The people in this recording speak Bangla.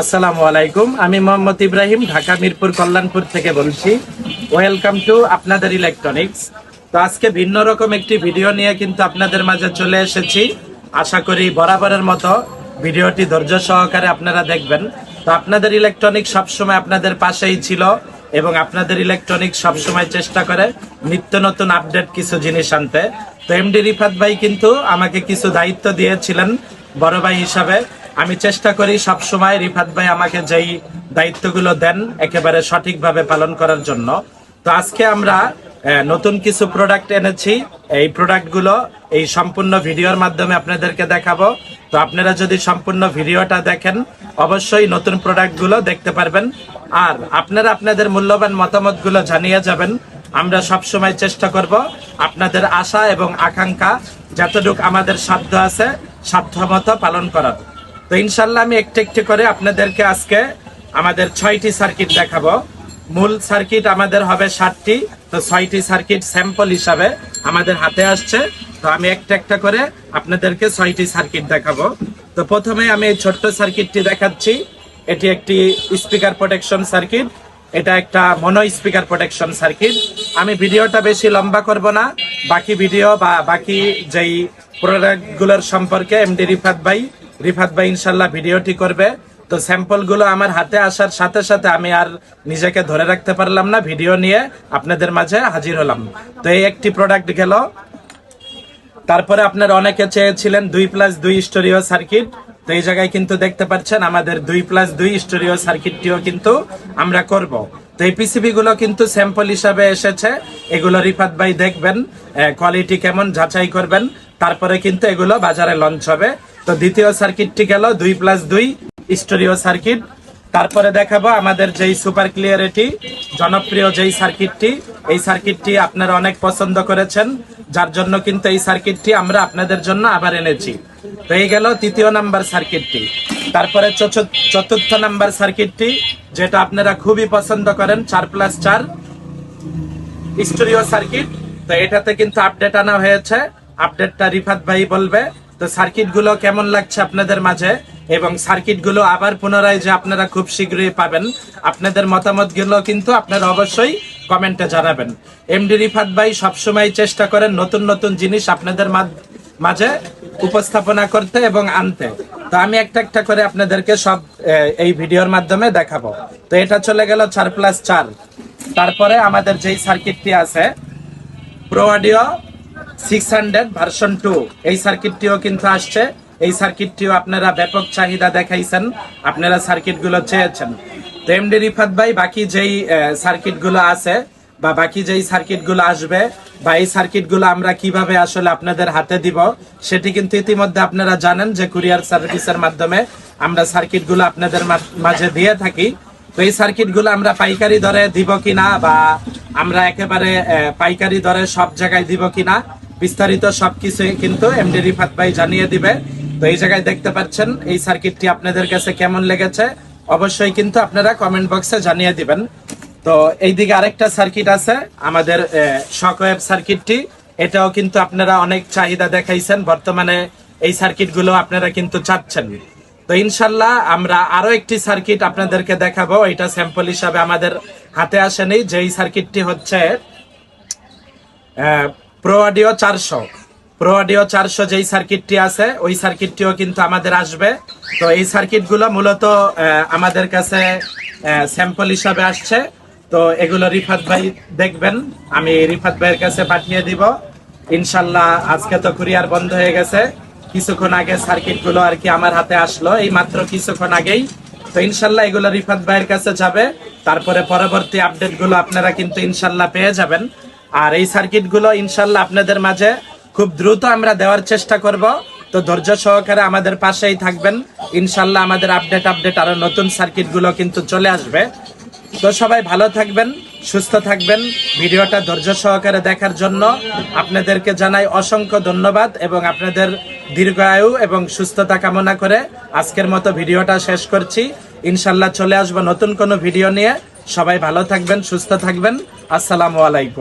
আসসালামু আলাইকুম। আমি মোহাম্মদ ইব্রাহিম, ঢাকা মিরপুর কল্যাণপুর থেকে বলছি। ওয়েলকাম টু আপনাদের ইলেকট্রনিক্স তো আজকে ভিন্ন রকম একটি ভিডিও নিয়ে কিন্তু আপনাদের মাঝে চলে এসেছি। আশা করি বরাবরের মতো ভিডিওটি ধৈর্য সহকারে আপনারা দেখবেন। তো আপনাদের ইলেকট্রনিক সবসময় আপনাদের পাশেই ছিল এবং আপনাদের ইলেকট্রনিক সবসময় চেষ্টা করে নিত্য নতুন আপডেট কিছু জিনিস আনতে। তো এমডি রিফাত ভাই কিন্তু আমাকে কিছু দায়িত্ব দিয়েছিলেন বড় ভাই হিসাবে। আমি চেষ্টা করি সব সময় রিফাত ভাই আমাকে যেই দায়িত্বগুলো দেন একেবারে সঠিকভাবে পালন করার জন্য। তো আজকে আমরা নতুন কিছু প্রোডাক্ট এনেছি। এই প্রোডাক্টগুলো এই সম্পূর্ণ ভিডিওর মাধ্যমে আপনাদেরকে দেখাবো। তো আপনারা যদি সম্পূর্ণ ভিডিওটা দেখেন, অবশ্যই নতুন প্রোডাক্টগুলো দেখতে পারবেন। আর আপনারা আপনাদের মূল্যবান মতামতগুলো জানিয়ে যাবেন। আমরা সব সময় চেষ্টা করব আপনাদের আশা এবং আকাঙ্ক্ষা যতটুক আমাদের সাধ্য আছে, সাধ্যমতো পালন করার। তো ইনশাল্লাহ আমি একটু একটু করে আপনাদেরকে আজকে আমাদের ছয়টি সার্কিট দেখাবো। মূল সার্কিট আমাদের হবে ষাটটি তো ছয়টি সার্কিট স্যাম্পল হিসাবে আমাদের হাতে আসছে। তো আমি একটা একটা করে আপনাদেরকে ছয়টি সার্কিট দেখাবো। তো প্রথমে আমি এই ছোট্ট সার্কিটটি দেখাচ্ছি। এটি একটি স্পিকার প্রোটেকশন সার্কিট এটা একটা মনো স্পিকার প্রোটেকশন সার্কিট আমি ভিডিওটা বেশি লম্বা করব না। বাকি ভিডিও বা বাকি যেই প্রোডাক্টগুলোর সম্পর্কে এমডি রিফাত ভাই রিফাত ভাই ইনশাল্লাহ ভিডিওটি করবে। তো স্যাম্পলগুলো আমার হাতে আসার সাথে সাথে আমি আর নিজেকে ধরে রাখতে পারলাম না, ভিডিও নিয়ে আপনাদের মাঝে হাজির হলাম। তো এই একটি প্রোডাক্ট গেল। তারপরে আপনারা অনেকে চেয়েছিলেন দুই প্লাস দুই স্টোরিও সার্কিট তো এই জায়গায় কিন্তু দেখতে পাচ্ছেন আমাদের দুই প্লাস দুই স্টোরিও সার্কিটটিও কিন্তু আমরা করব। তো এই পিসিবি গুলো কিন্তু স্যাম্পল হিসাবে এসেছে। এগুলো রিফাত ভাই দেখবেন কোয়ালিটি কেমন যাচাই করবেন। তারপরে কিন্তু এগুলো বাজারে লঞ্চ হবে। তো দ্বিতীয় সার্কিটটি গেল দুই প্লাস দুই স্টোরিও সার্কিট। তারপরে দেখাবো আমাদের যেই সুপার ক্লিয়ারিটি জনপ্রিয় যেই সার্কিটটি। এই সার্কিটটি আপনারা অনেক পছন্দ করেছেন, যার জন্য কিন্তু এই সার্কিটটি আমরা আপনাদের জন্য আবার এনেছি। তো এই গেল তৃতীয় নাম্বার সার্কিটটি। তারপরে চতুর্থ নাম্বার সার্কিটটি, যেটা আপনারা খুবই পছন্দ করেন, চার প্লাস চার স্টুডিও সার্কিট। তো এটাতে কিন্তু আপডেট আনা হয়েছে। আপডেটটা রিফাত ভাই বলবে। তো সার্কিটগুলো কেমন লাগছে আপনাদের মাঝে? এবং সার্কিটগুলো আবার পুনরায় যে আপনারা খুব শীঘ্রই পাবেন, আপনাদের মতামতগুলো কিন্তু আপনারা অবশ্যই কমেন্টে জানাবেন। এমডি রিফাত ভাই সবসময় চেষ্টা করেন নতুন নতুন জিনিস আপনাদের মাঝে উপস্থাপনা করতে এবং আনতে। তো আমি একটা একটা করে আপনাদেরকে সব এই ভিডিওর মাধ্যমে দেখাবো। তো এটা চলে গেল চার প্লাস চার। তারপরে আমাদের যেই সার্কিটটি আছে pro audio six version two এই সার্কিটটিও কিন্তু আসছে। এই সার্কিটটিও আপনারা ব্যাপক চাহিদা দেখাইছেন। আপনারা সার্কিটগুলো চেয়েছেন। তো এমডি রিফাত ভাই, বাকি যেই সার্কিটগুলো আছে বা বাকি যেই সার্কিটগুলো আসবে বা এই সার্কিটগুলো আমরা কীভাবে আসলে আপনাদের হাতে দিব, সেটি কিন্তু ইতিমধ্যে আপনারা জানেন যে কুরিয়ার সার্ভিসের মাধ্যমে আমরা সার্কিটগুলো আপনাদের মাঝে দিয়ে থাকি। তো এই সার্কিটগুলো আমরা পাইকারি দরে দিব কিনা বা আমরা একেবারে পাইকারি দরে সব জায়গায় দিব কিনা বিস্তারিত সবকিছু কিন্তু এমডি রিফাত ভাই জানিয়ে দিবে। তো এই জায়গায় দেখতে পাচ্ছেন, এই সার্কিটটি আপনাদের কাছে কেমন লেগেছে? অবশ্যই কিন্তু আপনারা কমেন্ট বক্সে জানিয়ে দিবেন। তো এইদিকে আরেকটা সার্কিট আছে, আমাদের শকওয়েভ সার্কিটটি এটাও কিন্তু আপনারা অনেক চাহিদা দেখাইছেন। বর্তমানে এই সার্কিটগুলো আপনারা কিন্তু চাচ্ছেন। তো ইনশাল্লাহ আমরা আরও একটি সার্কিট আপনাদেরকে দেখাবো। এটা স্যাম্পল হিসাবে আমাদের হাতে আসেনি। যেই সার্কিটটি হচ্ছে প্রো অডিও চারশো। প্রো অডিও চারশো যেই সার্কিটটি আছে, ওই সার্কিটটিও কিন্তু আমাদের আসবে। তো এই সার্কিটগুলো মূলত আমাদের কাছে স্যাম্পল হিসাবে আসছে। তো এগুলো রিফাত ভাই দেখবেন, আমি রিফাত ভাইয়ের কাছে পাঠিয়ে দিব। ইনশাল্লাহ আজকে তো কুরিয়ার বন্ধ হয়ে গেছে। কিছুক্ষণ আগে সার্কিটগুলো আর কি আমার হাতে আসলো, এই মাত্র কিছুক্ষণ আগেই। তো ইনশাল্লাহ এগুলো রিফাত ভাইয়ের কাছে যাবে। তারপরে পরবর্তী আপডেটগুলো আপনারা কিন্তু ইনশাল্লাহ পেয়ে যাবেন। আর এই সার্কিটগুলো ইনশাল্লাহ আপনাদের মাঝে খুব দ্রুত আমরা দেওয়ার চেষ্টা করব। তো ধৈর্য সহকারে আমাদের পাশেই থাকবেন। ইনশাল্লাহ আমাদের আপডেট আপডেট আরও নতুন সার্কিটগুলো কিন্তু চলে আসবে। তো সবাই ভালো থাকবেন, সুস্থ থাকবেন। ভিডিওটা ধৈর্য সহকারে দেখার জন্য আপনাদেরকে জানাই অসংখ্য ধন্যবাদ এবং আপনাদের দীর্ঘায়ু এবং সুস্থতা কামনা করে আজকের মতো ভিডিওটা শেষ করছি। ইনশাল্লাহ চলে আসব নতুন কোনো ভিডিও নিয়ে। সবাই ভালো থাকবেন, সুস্থ থাকবেন। আসসালামু আলাইকুম।